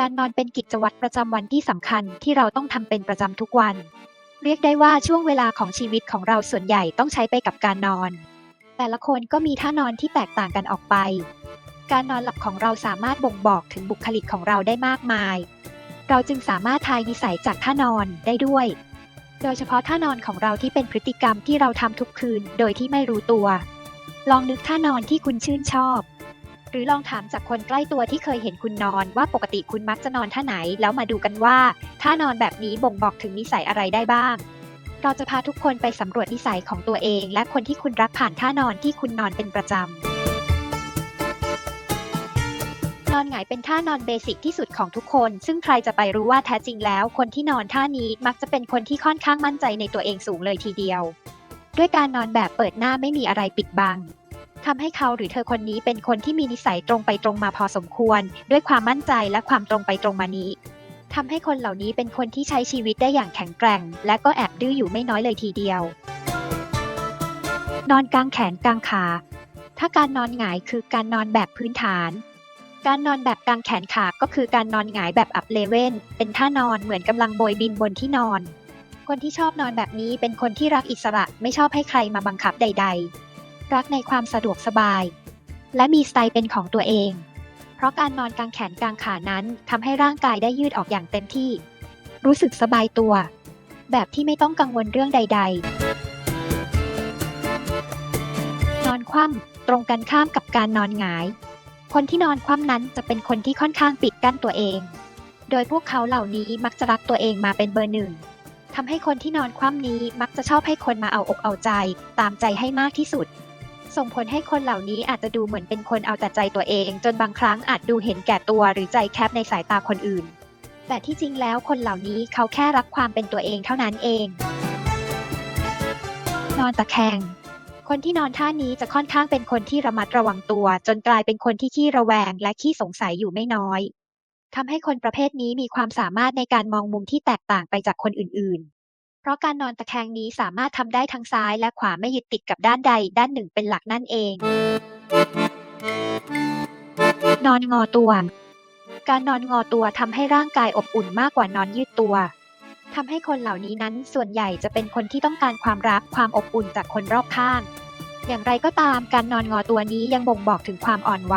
การนอนเป็นกิจวัตรประจำวันที่สำคัญที่เราต้องทำเป็นประจำทุกวัน เรียกได้ว่าช่วงเวลาของชีวิตของเราส่วนใหญ่ต้องใช้ไปกับการนอน แต่ละคนก็มีท่านอนที่แตกต่างกันออกไป การนอนหลับของเราสามารถบ่งบอกถึงบุคลิกของเราได้มากมาย เราจึงสามารถทายนิสัยจากท่านอนได้ด้วย โดยเฉพาะท่านอนของเราที่เป็นพฤติกรรมที่เราทำทุกคืนโดยที่ไม่รู้ตัว ลองนึกท่านอนที่คุณชื่นชอบ หรือลองถามจากคนใกล้ตัวที่เคยเห็นคุณนอนว่าปกติคุณมักจะนอนท่าไหน แล้วมาดูกันว่าท่านอนแบบนี้บ่งบอกถึงนิสัยอะไรได้บ้าง เราจะพาทุกคนไปสำรวจนิสัยของตัวเอง และคนที่คุณรักผ่านท่านอนที่คุณนอนเป็นประจำนอนหงายเป็นท่านอนเบสิกที่สุดของทุกคน ซึ่งใครจะไปรู้ว่าแท้จริงแล้ว คนที่นอนท่านี้มักจะเป็นคนที่ค่อนข้างมั่นใจในตัวเองสูงเลยทีเดียว ด้วยการนอนแบบเปิดหน้าไม่มีอะไรปิดบัง ทำให้เขาหรือเธอคนนี้เป็นคนที่มีนิสัยตรงไปตรงมาพอสมควร ด้วยความมั่นใจและความตรงไปตรงมานี้ทำให้คนเหล่านี้เป็นคนที่ใช้ชีวิตได้อย่างแข็งแกร่ง และก็แอบดื้ออยู่ไม่น้อยเลยทีเดียว นอนกลางแขนกลางขา ถ้าการนอนหงายคือการนอนแบบพื้นฐาน การนอนแบบกลางแขนขาก็คือการนอนหงายแบบอัพเลเว่นเป็นท่านอนเหมือนกำลังโบยบินบนที่นอน คนที่ชอบนอนแบบนี้เป็นคนที่รักอิสระไม่ชอบให้ใครมาบังคับใด ๆ รักในความสะดวกสบาย และมีสไตล์เป็นของตัวเอง เพราะการนอนกางแขนกางขานั้นทำให้ร่างกายได้ยืดออกอย่างเต็มที่ รู้สึกสบายตัว แบบที่ไม่ต้องกังวลเรื่องใด ๆ นอนคว่ำตรงกันข้ามกับการนอนหงาย คนที่นอนคว่ำนั้นจะเป็นคนที่ค่อนข้างปิดกั้นตัวเอง โดยพวกเขาเหล่านี้มักจะรักตัวเองมาเป็นเบอร์หนึ่งทำให้คนที่นอนคว่ำนี้มักจะชอบให้คนมาเอาอกเอาใจ ตามใจให้มากที่สุด ส่งผลให้คนเหล่านี้อาจจะดูเหมือนเป็นคนเอาแต่ใจตัวเอง จนบางครั้งอาจดูเห็นแก่ตัวหรือใจแคบในสายตาคนอื่น แต่ที่จริงแล้วคนเหล่านี้เขาแค่รักความเป็นตัวเองเท่านั้นเอง นอนตะแคงคนที่นอนท่านี้จะค่อนข้างเป็นคนที่ระมัดระวังตัว จนกลายเป็นคนที่ขี้ระแวงและขี้สงสัยอยู่ไม่น้อยทำให้คนประเภทนี้มีความสามารถในการมองมุมที่แตกต่างไปจากคนอื่น เพราะการนอนตะแคงนี้สามารถทำได้ทั้งซ้ายและขวาไม่ยึดติดกับด้านใดด้านหนึ่งเป็นหลักนั่นเอง นอนงอตัว การนอนงอตัวทำให้ร่างกายอบอุ่นมากกว่านอนยืดตัวทำให้คนเหล่านี้นั้นส่วนใหญ่จะเป็นคนที่ต้องการความรักความอบอุ่นจากคนรอบข้าง อย่างไรก็ตามการนอนงอตัวนี้ยังบ่งบอกถึงความอ่อนไหว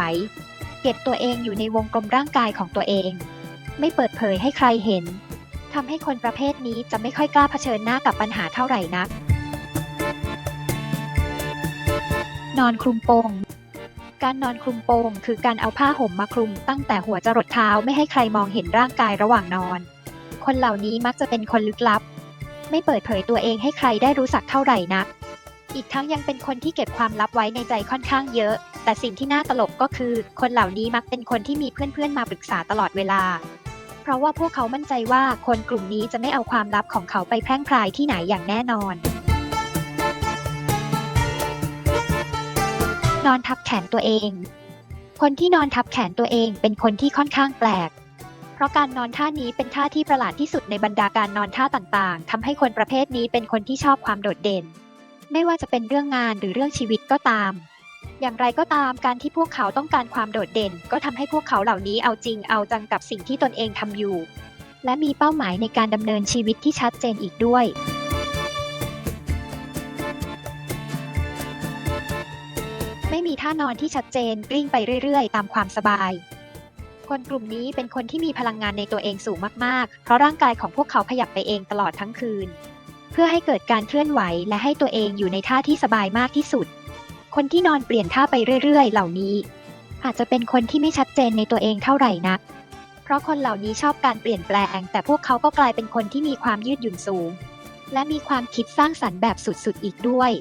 เก็บตัวเองอยู่ในวงกลมร่างกายของตัวเอง ไม่เปิดเผยให้ใครเห็น ทำให้คนประเภทนี้จะไม่ค่อยกล้าเผชิญหน้ากับปัญหาเท่าไหร่นัก นอนคลุมโปง การนอนคลุมโปง คือการเอาผ้าห่มมาคลุมตั้งแต่หัวจรดเท้าไม่ให้ใครมองเห็นร่างกายระหว่างนอน คนเหล่านี้มักจะเป็นคนลึกลับ ไม่เปิดเผยตัวเองให้ใครได้รู้สักเท่าไหร่นัก อีกทั้งยังเป็นคนที่เก็บความลับไว้ในใจค่อนข้างเยอะ แต่สิ่งที่น่าตลกก็คือ คนเหล่านี้มักเป็นคนที่มีเพื่อนๆมาปรึกษาตลอดเวลา เพราะว่าพวกเขามั่นใจว่าคนกลุ่มนี้จะไม่เอาความลับของเขาไปแพร่งพรายที่ไหนอย่างแน่นอน นอนทับแขนตัวเอง คนที่นอนทับแขนตัวเองเป็นคนที่ค่อนข้างแปลก เพราะการนอนท่านี้เป็นท่าที่ประหลาดที่สุดในบรรดาการนอนท่าต่างๆ ทำให้คนประเภทนี้เป็นคนที่ชอบความโดดเด่น ไม่ว่าจะเป็นเรื่องงานหรือเรื่องชีวิตก็ตาม อย่างไรก็ตามการที่พวกเขาต้องการความโดดเด่น ก็ทำให้พวกเขาเหล่านี้เอาจริงเอาจังกับสิ่งที่ตนเองทำอยู่ และมีเป้าหมายในการดำเนินชีวิตที่ชัดเจนอีกด้วยไม่มีท่านอนที่ชัดเจนกลิ้งไปเรื่อยๆ ตามความสบาย คนกลุ่มนี้เป็นคนที่มีพลังงานในตัวเองสูงมากๆ เพราะร่างกายของพวกเขาขยับไปเองตลอดทั้งคืน เพื่อให้เกิดการเคลื่อนไหวและให้ตัวเองอยู่ในท่าที่สบายมากที่สุด คนที่นอนเปลี่ยนท่าไปเรื่อย ๆ เหล่านี้ อาจจะเป็นคนที่ไม่ชัดเจนในตัวเองเท่าไหร่นัก เพราะคนเหล่านี้ชอบการเปลี่ยนแปลง แต่พวกเขาก็กลายเป็นคนที่มีความยืดหยุ่นสูง และมีความคิดสร้างสรรค์แบบสุดๆอีกด้วย